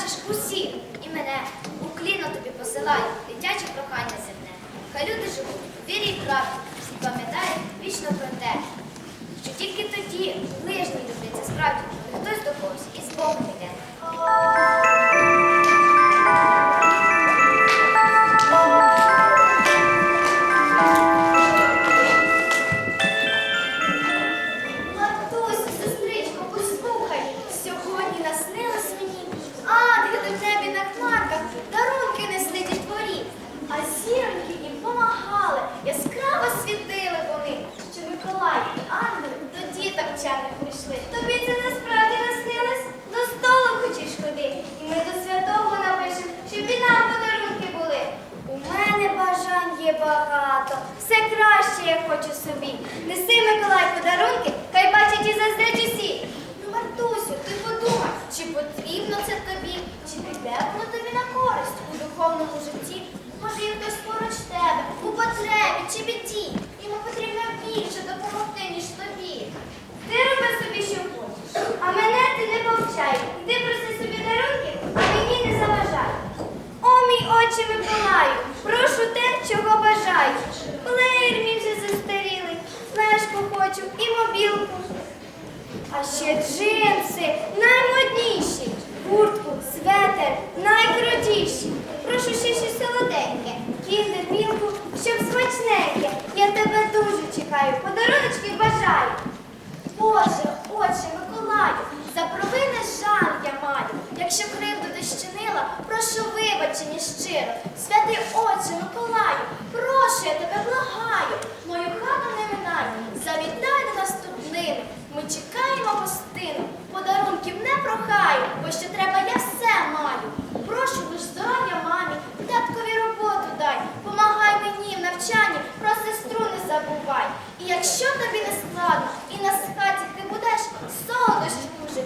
бачиш усіх і мене. У кліно тобі посилаю, дитяче прохання земне. Хай люди живуть у вірі і правді, всі пам'ятають вічно про те, що тільки тоді ближні любляться справді, коли хтось до когось із Богом йде. Краще я хочу собі. Неси Миколай подарунки, хай бачать і заздрять усі. Ну, Мартусю, ти подумай, чи потрібно це тобі, чи піде воно тобі на користь у духовному житті. Може, є хтось поруч тебе, у потребі чи біді. Йому потрібно більше допомогти, ніж тобі. Ти роби собі, що хочеш, а мене ти не повчай. Ти проси собі дарунки, а мені не заважай. О, мій отче Миколаю, прошу те, чого бажаю. Плеєр мій вже застарілий, флешку хочу і мобілку. А ще джинси наймодніші, куртку, светер найкрутіші. Прошу ще щось солоденьке, кіндер, мілку, щоб смачненьке. Я тебе дуже чекаю, подаруночки бажаю. Боже, отче Миколаю, за провини жаль я маю. Якщо кривду дощинила, прошу вибачення щиро. Святий отче Миколаю, прошу я тебе благаю. Мою хату не минай, завітай до нас тут днину. Ми чекаємо гостину, подарунків не прохаю, бо що треба, я все маю. Прошу лиш здоров'я мамі, таткові роботу дай, помагай мені в навчанні, про сестру не забувай. І якщо тобі не складно, і на хаті ти будеш солодощі дуже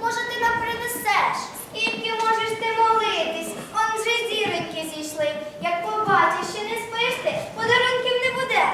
може ти нам принесеш? Скільки можеш ти молитись? Он вже зіроньки зійшли. Як побачиш, що не спиш ти, подарунків не буде.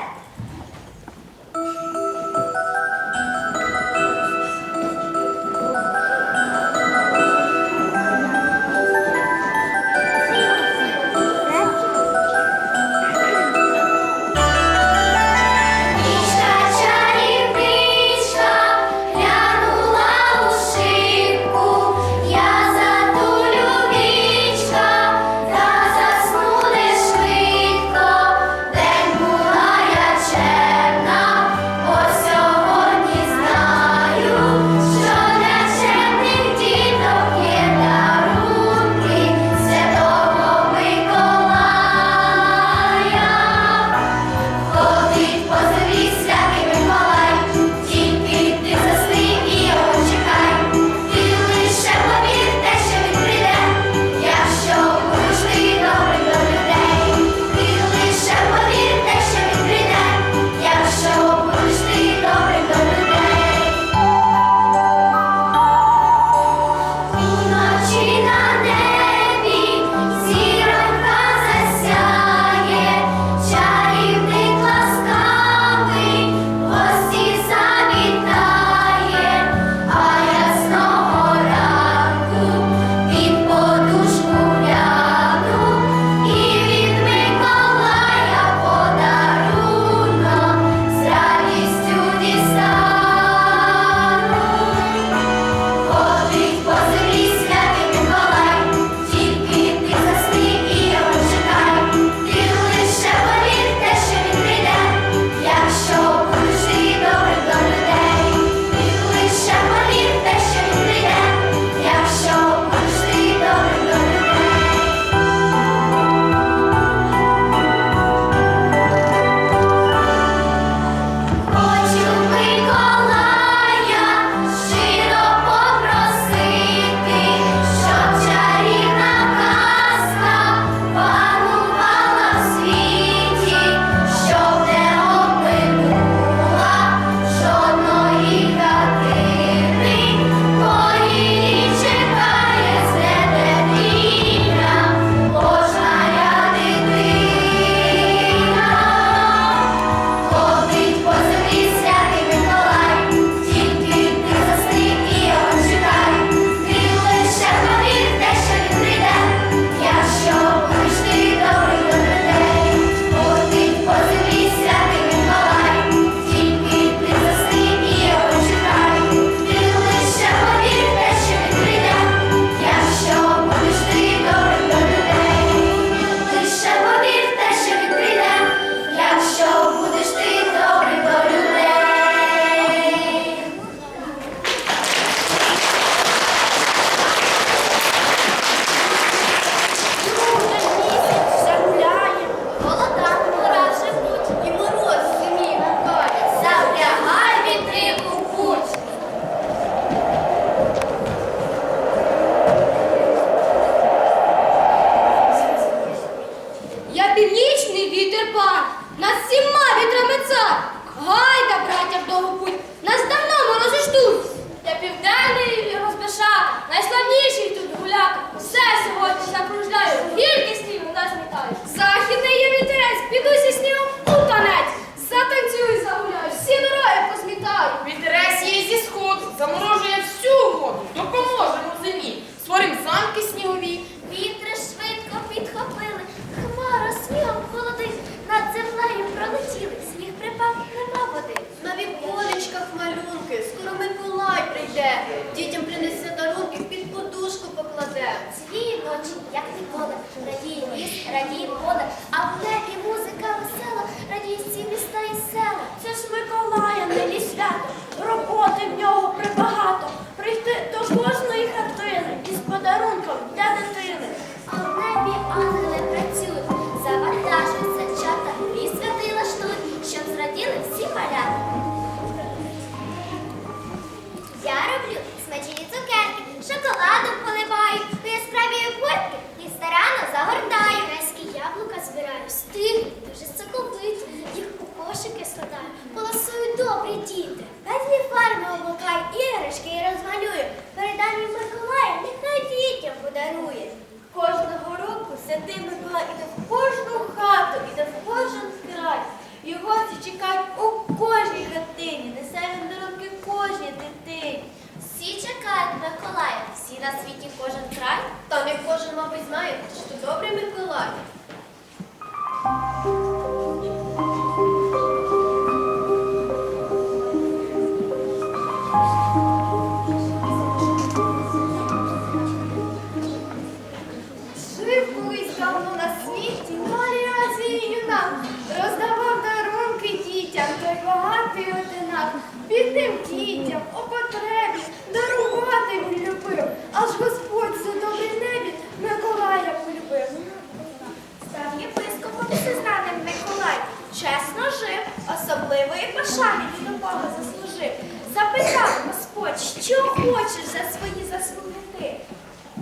Господь, що хочеш за свої заслуги ти?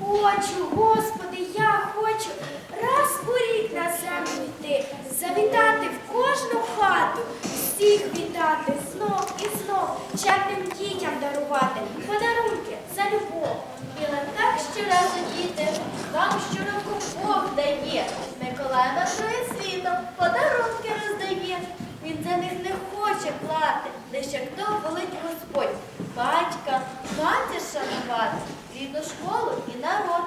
Хочу, Господи, я хочу раз у рік на землю йти, завітати в кожну хату, всіх вітати знов і знов, чемним дітям дарувати, подарунки за любов. І нам так щоразу діти, вам щороку Бог дає. Миколай нашої світом подарунки роздає. Він за них не хоче плати, лише хто волить Господь батька, матір шанувати, рідну школу і народ.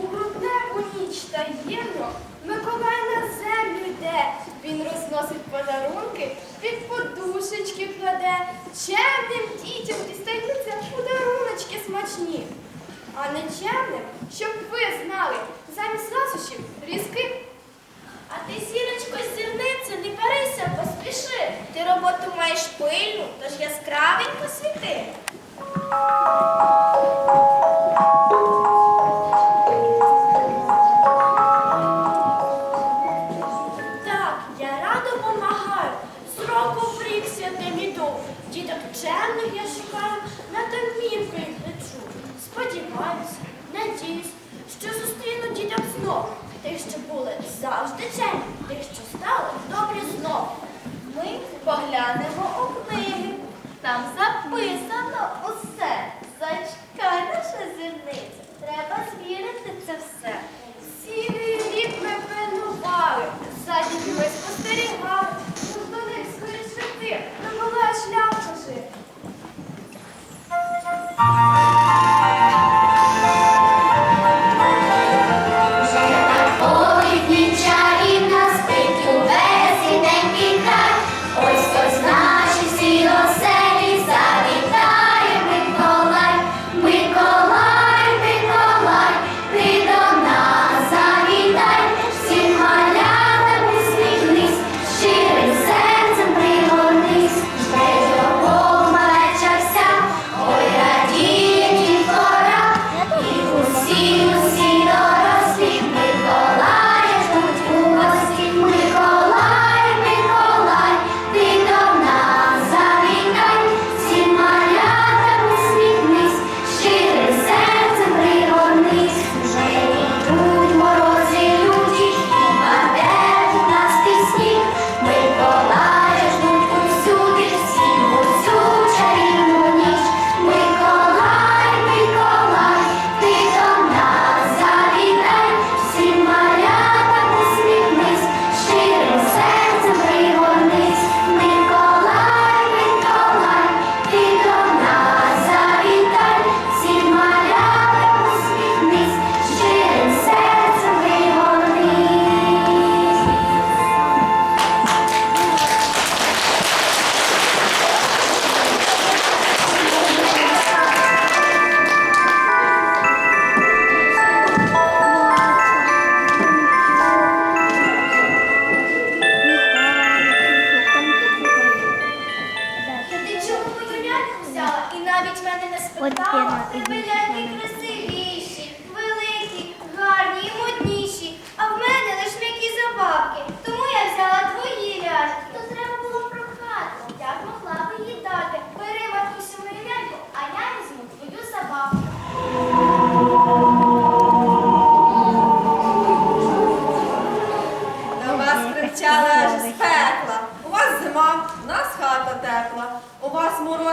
У грудневу ніч таємно Миколай на землю йде. Він розносить подарунки, під подушечки кладе, чемним дітям дістаються подаруночки смачні. А нечемним, щоб ви знали, замість ласощів різких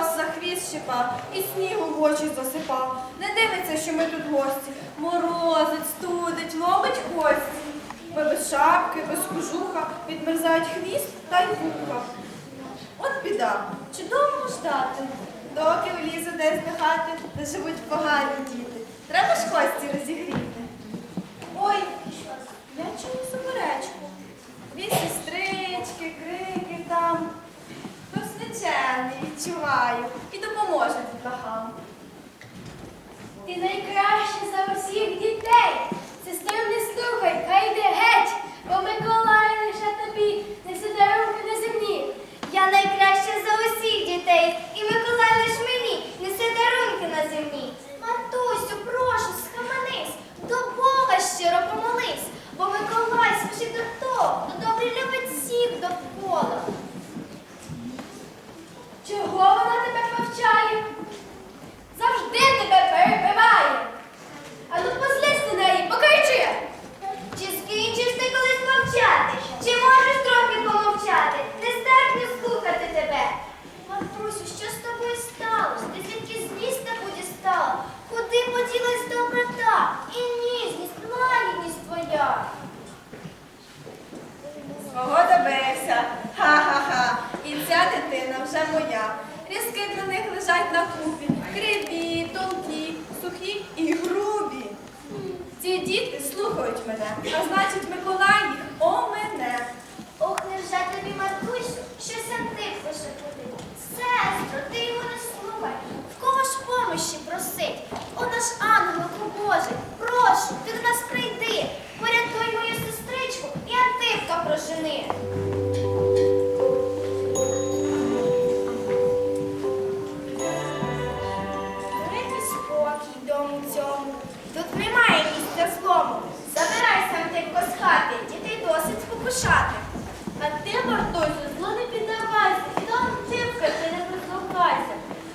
мороз за хвіст щипав і снігу в очі засипав. Не дивиться, що ми тут гості. Морозить, студить, ломить кості. Без шапки, без кожуха, підмерзають хвіст та й вуха. От біда. Чи довго ждати? Доки влізе десь до хати, де живуть погані діти. Треба ж кості розігріти. Ой, я чую суперечку. Дві сестрички, крики там. Хтось відчуваю, і допоможе дітлахам. Ти найкраща за усіх дітей. Сестру не слухай, хай йде геть, бо Миколай лише тобі несе дарунки на землі. Я найкраща за усіх дітей, і Миколай лиш мені несе дарунки на землі. Матусю, прошу, схаменись, до Бога щиро помолись, бо Миколай спішить до того, до добрі любить всіх довкола. Чого вона тебе повчає? Завжди тебе перебиває. А ну позлізь на неї, покричи. Чи скінчиш ти колись мовчати? Чи можеш трохи помовчати? Не здатні слухати тебе. Матрусю, що з тобою сталося? Ти звідки злість таку дістала? Куди поділась доброта? І ніжність, лагідність твоя. Свого добився. Ха-ха-ха. І ця дитина вже моя. Різки для них лежать на купі. Криві, тонкі, сухі і грубі. Ці діти слухають мене, а значить Миколай їх о мене. Ох, невже тобі, матусю, щось антик пошепотив. Сестро, ти його не слухай. В кого ж помощі просить? О наш ангелку Божий, прошу, ти до нас прийди. Порятуй мою сестричку і антивка прожени. Антипко, дітей досить спокушати. А ти, Мартусю, зло не піддавайся, до Антипка ти не прислухайся.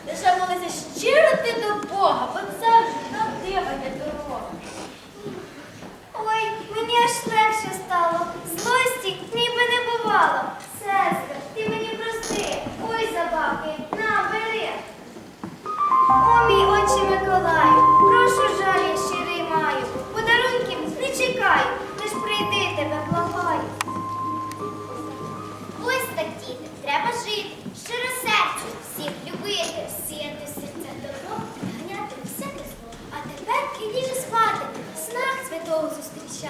Лише молися щиро ти до Бога, бо це вже дива є дорога. Ой, мені аж легше стало. Злості ніби не бувало. Сестра, ти мені прости. Ой, забавки, на, бери. О, мій отче Миколаю, прошу жаль, щирий маю. Подарунків не чекаю, 下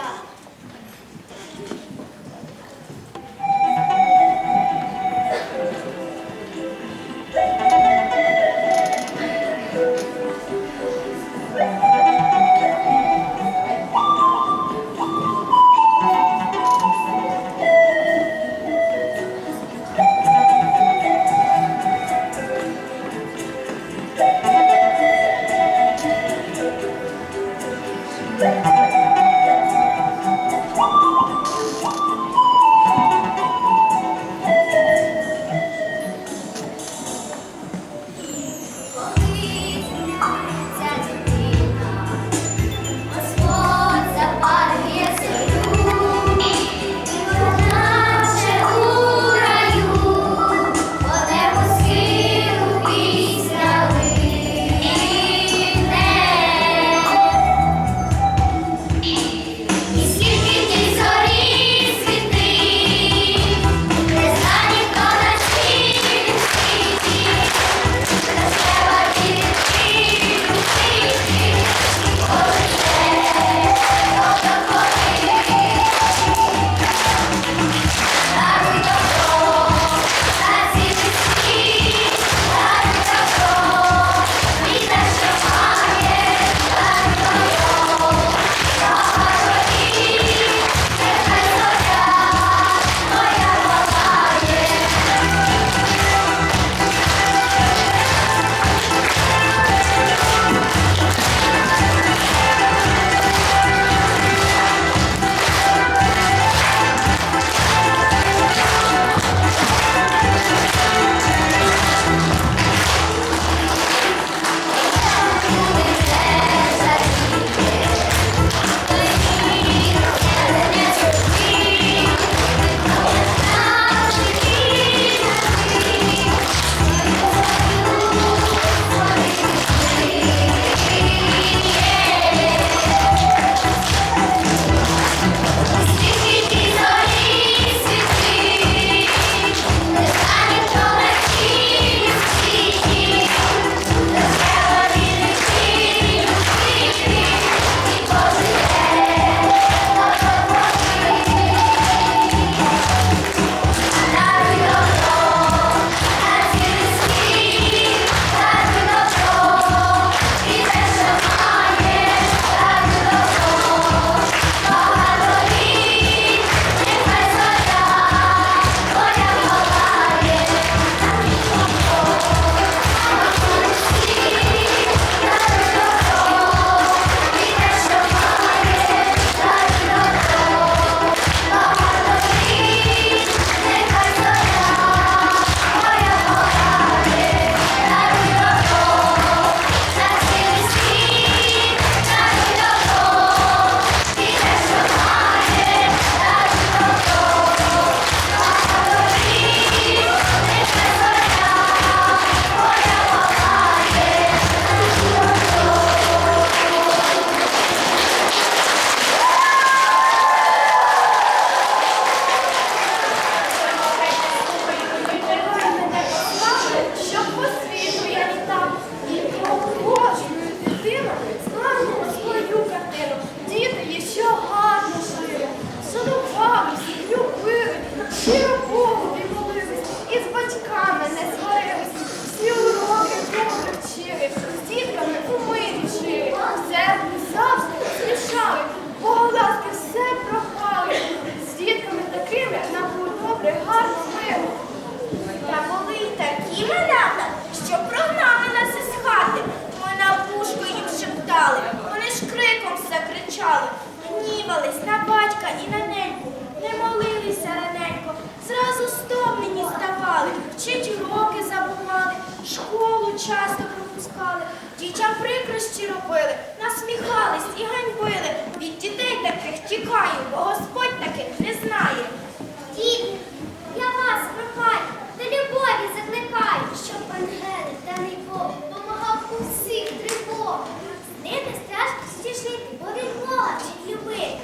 Та були такі малята, що прогнали нас із хати. Ми на вушку їм шептали, вони ж криком закричали, гнівались на батька і на неньку, не молилися на неньку, зразу стомлені ставали, вчить уроки забували, школу часто пропускали, дітям прикрощі робили, насміхались і ганьбили. Від дітей таких тікаю, бо Господь таких не знає я вас прохаю, до любові закликаю, щоб ангели даний Бог помагав у всіх тривогах. Нити страшно стішити, бо він плаче любить.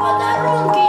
подарунки.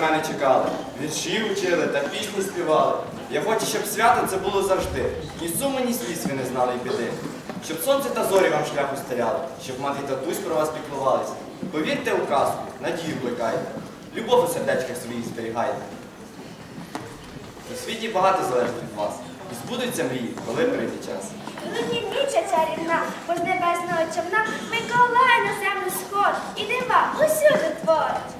На мене чекали, вірші учили та пісні співали. Я хочу, щоб свято це було завжди. Ні суму, ні сліз ви не знали й біди. Щоб сонце та зорі вам шлях устеляли, щоб мати й татусь про вас піклувались. Повірте у казку, надію плекайте, любов у сердечках своїх зберігайте. У світі багато залежить від вас. І збудуться мрії, коли прийде час. Луні ніча чарівна, бо з небесного човна Миколай на землю сход і дива усюди творить.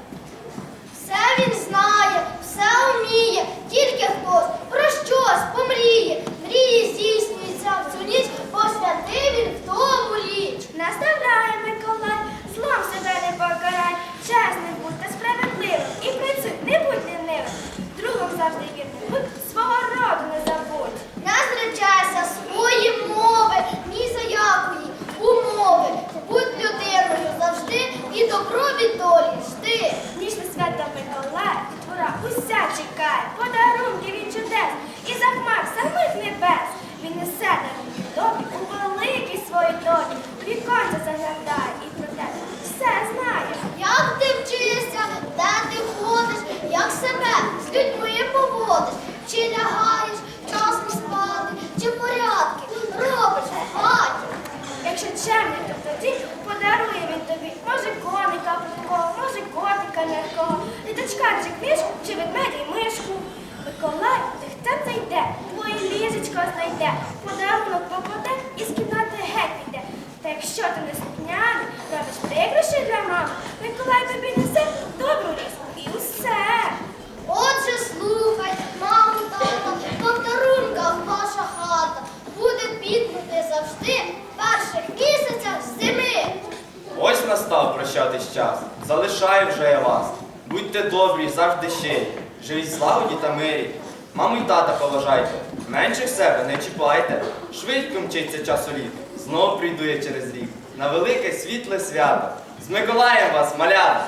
Все він знає, все вміє, тільки хтось про щось помріє. Мрії здійснюються в цю ніч, посвятив він в тому ліч. Наставляє Миколай, злом себе не покарай, чесним будь та справедливим і працюй, не будь лінивим. Другом завжди вірним будь, свого роду не забудь. Не зречайся свої мови, ні за якої умови. Будь людиною завжди і добро від долі жди. Ніжне свято Миколай, твора уся чекає, подарунки від чудес і захмар самих небес. Він несе на руки добрі у великій своїй долі. Віконце заглядає і про тебе все знає. Як ти вчишся, де ти ходиш, як себе з людьми поводиш, чи лягаєш вчасно спати, чи порядки робиш в хаті. Якщо чемний, то тоді подарує він тобі, може коника прудкого, може котика м'якого, літачка чи книжку, чи ведмедя й мишку. Миколай, ти хто зайде, твоє ліжечко подарунок покладе і з кімнати геть піде. Та якщо ти не слухняний, робиш прикрощі для мами, Миколай тобі несе добру різку і усе. Отже, слухай, маму, тато, по подарунках ваша хата буде квітнути завжди в перших місяцях зими. Ось настав прощатись час. Залишаю вже я вас. Будьте добрі, завжди щирі. Живіть злагоді та мирі. Маму й тата поважайте. Менших себе не чіпайте. Швидко мчиться час літ. Знов прийду я через рік. На велике світле свято. З Миколаєм вас, малята!